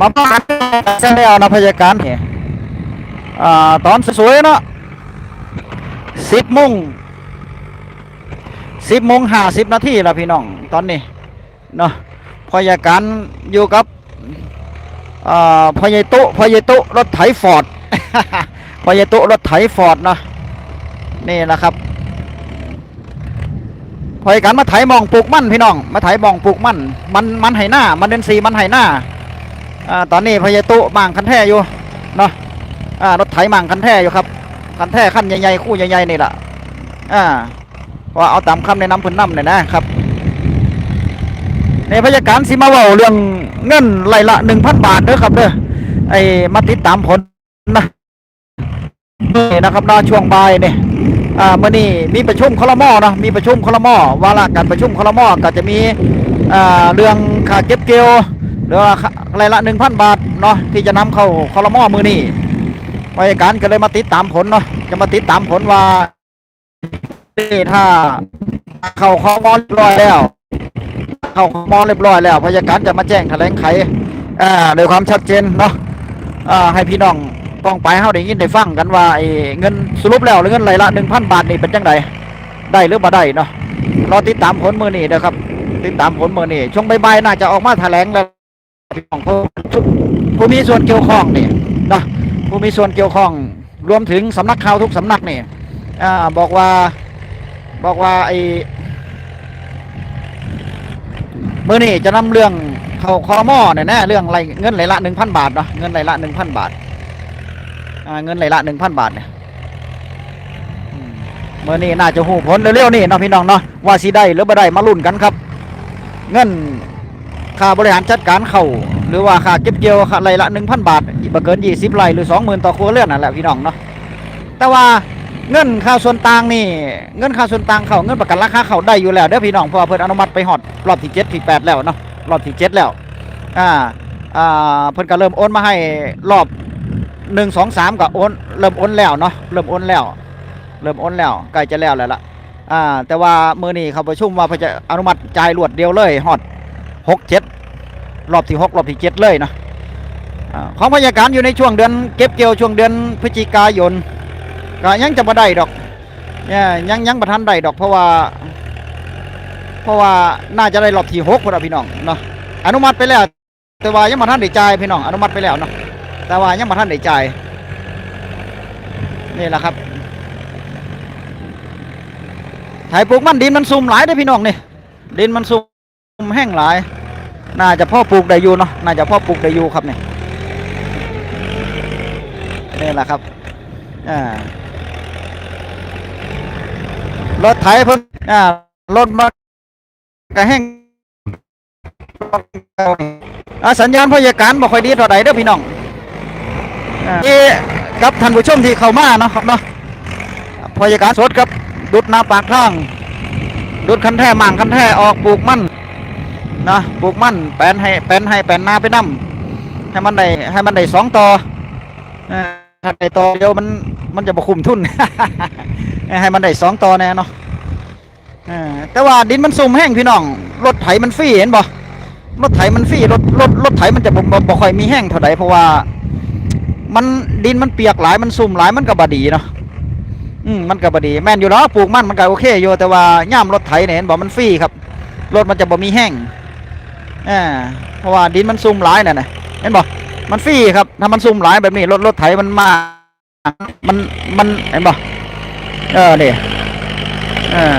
มาบ้านกันแล้วนะพยาการนี่อ่าตอนสวยๆเนาะสิบโมงสิบโมงห้าสิบนาทีละพี่น้องตอนนี้เนาะพยาการอยู่กับอ่าพยาตุพยาตุรถไถฟอร์ดพยาตุรถไถฟอร์ดเนาะนี่นะครับพอยกันมาไถมองปลูกมั่นพี่น้องมาไถมองปลูกมั่นมันมันไหหน้ามันเดนซีมันไหหน้า อ่าตอนนี้พยาตุมางคันแท่อยู่เนาะอ่ารถไถมางคันแท่อยู่ครับคันแท่ขั้นใหญ่ๆคู่ใหญ่ๆนี่แหละอ่าว่าเอาตามคำในะนำพื้นนำเลยนะครับในพยาการสิมาเว่าเรื่องเงินไล่ละหนึ่งพันบาทเด้อครับเด้อไอ้มาติดตามผลนะนี่นะครับนาช่วงบ่ายเนี่ยอ่ามื่อนี้มีประชุมคลมอนะมีประชุมคลมอวาระการประชุมคลมอก็จะมีอ่าเรื่องค่าเก็บเกี่ยวหรือว่าค่าอะไรละหนึ่งพันบาทเนาะที่จะนำเข้าคลมอมือนี้วายการก็เลยมาติดตามผลเนาะจะมาติดตามผลว่านี่ถ้าเข้าคลมอเรียบร้อยแล้ว เข้าคลมอเรียบร้อยแล้วพยาการจะมาแจ้งแถลงไขอ่าโดยความชัดเจนเนาะอ่าให้พี่น้องป้องไปเฮาได้ยินได้ฟังกันว่าเงินสรุปแล้วเงินรายละ1,000 บาทนี่เป็นจังไดได้หรือบ่ได้เนาะรอติดตามผลมือนี้เด้อครับ ติดตามผลมือนี้ช่วงบ่ายๆน่าจะออกมาแถลงแล้ว พี่น้องผู้ผู้มีส่วนเกี่ยวข้องเนี่เนะผู้มีส่วนเกี่ยวข้องรวมถึงสำนักข่าวทุกสำนักเนี่อ่าบอกว่าบอกว่าไอ้เมื้อนี้จะนำเรื่องเขาคอมอเนี่ยนะเรื่องไรเงินรายละ1,000บาทเนาะเงินรายละ1,000บาทอ่าทเงินไหลละหนึ่งพันบาทเนี่ยเมื่อนี้น่าจะหูผลเร็วๆนี่เนาะพี่น้องเนาะว่าสิได้หรือบ่ได้มาลุ้นกันครับ เงิน ค่าบริหารจัดการเขาหรือว่าค่าเก็บเกี่ยวค่าไรละหนึ่งพันบาทบ่เกินยี่สิบไรหรือสองหมื่นต่อครัวเรือนนั่นแหละพี่น้องเนาะแต่ว่าเงินค่าส่วนต่างนี่เงินค่าส่วนต่างเขาเงินประกันราคาเขาได้อยู่แล้วเด้อพี่น้องเพราะเพิ่นอนุมัติไปฮอดรอบที่เจ็ดที่แปดแล้วเนาะรอบที่เจ็ดแล้วอ่าอ่าเพิ่นก็เริ่มโอนมาให้รอบหนึ่งสองสามก็โอนเริ่มโอนแล้วเนาะเริ่มโอนแล้ว เริ่มโอนแล้วใกล้จะแล้วแล้วล่ะอ่าแต่ว่ามือนี้เขาประชุมว่าเพื่อจะอนุมัติจ่ายรวดเดียวเลยฮอดหกเจ็ด รอบที่หกรอบที่เจ็ดเลยเนาะของพยาการอยู่ในช่วงเดือนเก็บเกี่ยวช่วงเดือนพฤศจิกายนก็ยังจะมาได้ดอกเนี่ยยังยังประทันได้ดอกเพราะว่า เพราะว่าน่าจะได้รอบที่หกคนละพี่น้องเนาะอนุมัติไปแล้ว แต่ว่ายังมาทันได้จ่ายพี่น้องอนุมัติไปแล้วเนาะแต่ว่ายังมาท่านได้จ่ายนี่แหละครับไถปลูกมันดินมันซุ่มหลายได้พี่น้องนี่ดินมันซุ่มแห้งหลาย น่าจะพ่อปลูกได้อยู่เนาะน่าจะพ่อปลูกได้อยู่ครับเนี่ยนี่แหละครับอ่ารถไถเพิ่งอ่ารถมากระแห้งอ่าสัญญาณพยาการบ่ค่อยดีเท่าใดเด้อพี่น้องนี่กับท่านผู้ชมที่เข้ามาเนาะครับเนาะพยากาศสดครับดุดน้ำปากทางดุดคันแท่หมั่งคันแท่ออกปลูกมั่น นะปลูกมันแปลนให้แปลนให้แปลนนาไปนํให้มันได้ให้มันได้สองต่อถ้าได้ต่อเดียวมันมันจะบ่คุ้มทุน ให้มันได้สองต่อแน่เนาะแต่ว่าดินมันซุ่มแห้งพี่น้องรถไถมันฟรีเห็นบ่รถไถมันฟรีรถรถรถไถมันจะบ่บ่ค่อยมีแห้งเท่าใดเพราะว่า มันดินมันเปียกหลายมันซุ่มหลายมันก็บดีเนาะอืมมันก็บดีแม่นอยู่เนาะปลูกมันมันก็โอเคอยู่แต่ว่าย่ามรถไถเนี่ยเห็นบอกมันฟรีครับรถมันจะบ่มีแห้ง อ่าเพราะว่าดินมันซุ่มหลายน่ะนะเห็นบอกมันฟรีครับถ้ามันซุ่มหลายแบบนี้รถรถไถมันมามันมันเห็นบอกเออเดี๋ยเออ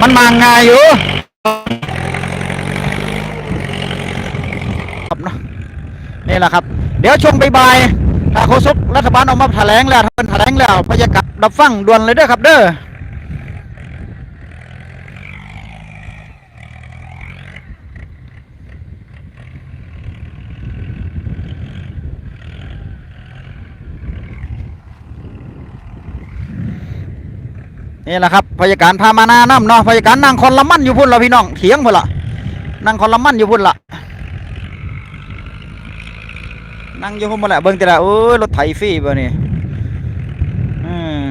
มันมาง่ายอยู่ครับเนาะนี่แหละครับ เดี๋ยวช่วงบ่ายๆถ้าโฆษกรัฐบาลออกมาแถลงแล้วถ้าเป็นแถลงแล้วพยากาศดับฟังด่วนเลยเด้อครับเด้อ นี่แหละครับพยาการพามานาน้ำเนาะพยาการนั่งคนละมันอยู่พุ่นละพี่น้องเถียงพุ่นละนั่งคนละมันอยู่พุ่นละนั่งอยู่พุ่นมาแหละเบิ่งแต่ละโอ้ยรถไถฟรีบ่นี่อืม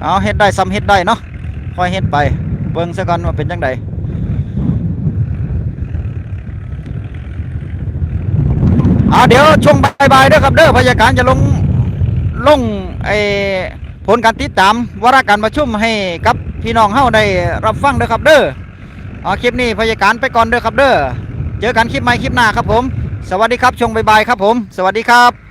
เอาเฮ็ดได้ซ้ำเฮ็ดได้เนาะค่อยเฮ็ดไปเบิ่งซะก่อนว่าเป็นจังไดอ่าเดี๋ยวช่วงบ่ายๆเด้อครับเด้อพยาการจะลงลงไอ ผลการติดตามวาระการประชุมให้กับพี่น้องเฮาได้รับฟังเด้อครับเด้ออ่าคลิปนี้พยาการไปก่อนเด้อครับเด้อเจอกันคลิปใหม่คลิปหน้าครับผม สวัสดีครับชงบายบายครับผม สวัสดีครับ